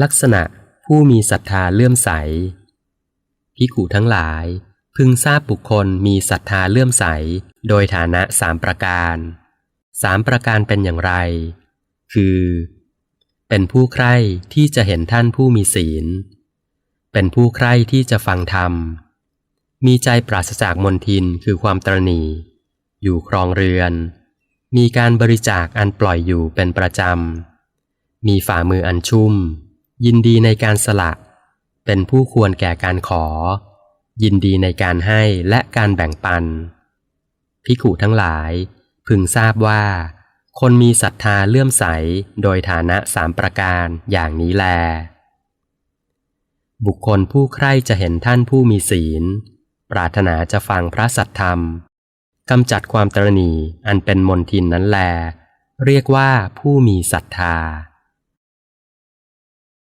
ลักษณะผู้มีศรัทธาเลื่อมใสพิกุทั้งหลาย พึงทราบบุคคลมีศรัทธาเลื่อมใส โดยฐานะสามประการสามประการเป็นอย่างไร คือ เป็นผู้ใคร่ที่จะเห็นท่านผู้มีศีล เป็นผู้ใคร่ที่จะฟังธรรม มีใจปราศจากมนทินคือความตรณีอยู่ครองเรือน มีการบริจาคอันปล่อยอยู่เป็นประจำ มีฝ่ามืออันชุ่ม ยินดีในการสละ เป็นผู้ควรแก่การขอ ยินดีในการให้และการแบ่งปัน พิขุทั้งหลาย พึงทราบว่า คนมีศรัทธาเลื่อมใสโดยฐานะสามประการอย่างนี้แล บุคคลผู้ใคร่จะเห็นท่านผู้มีศีล ปรารถนาจะฟังพระสัทธรรมกำจัดความตรณีอันเป็นมนทินนั้นแล เรียกว่าผู้มีศรัทธา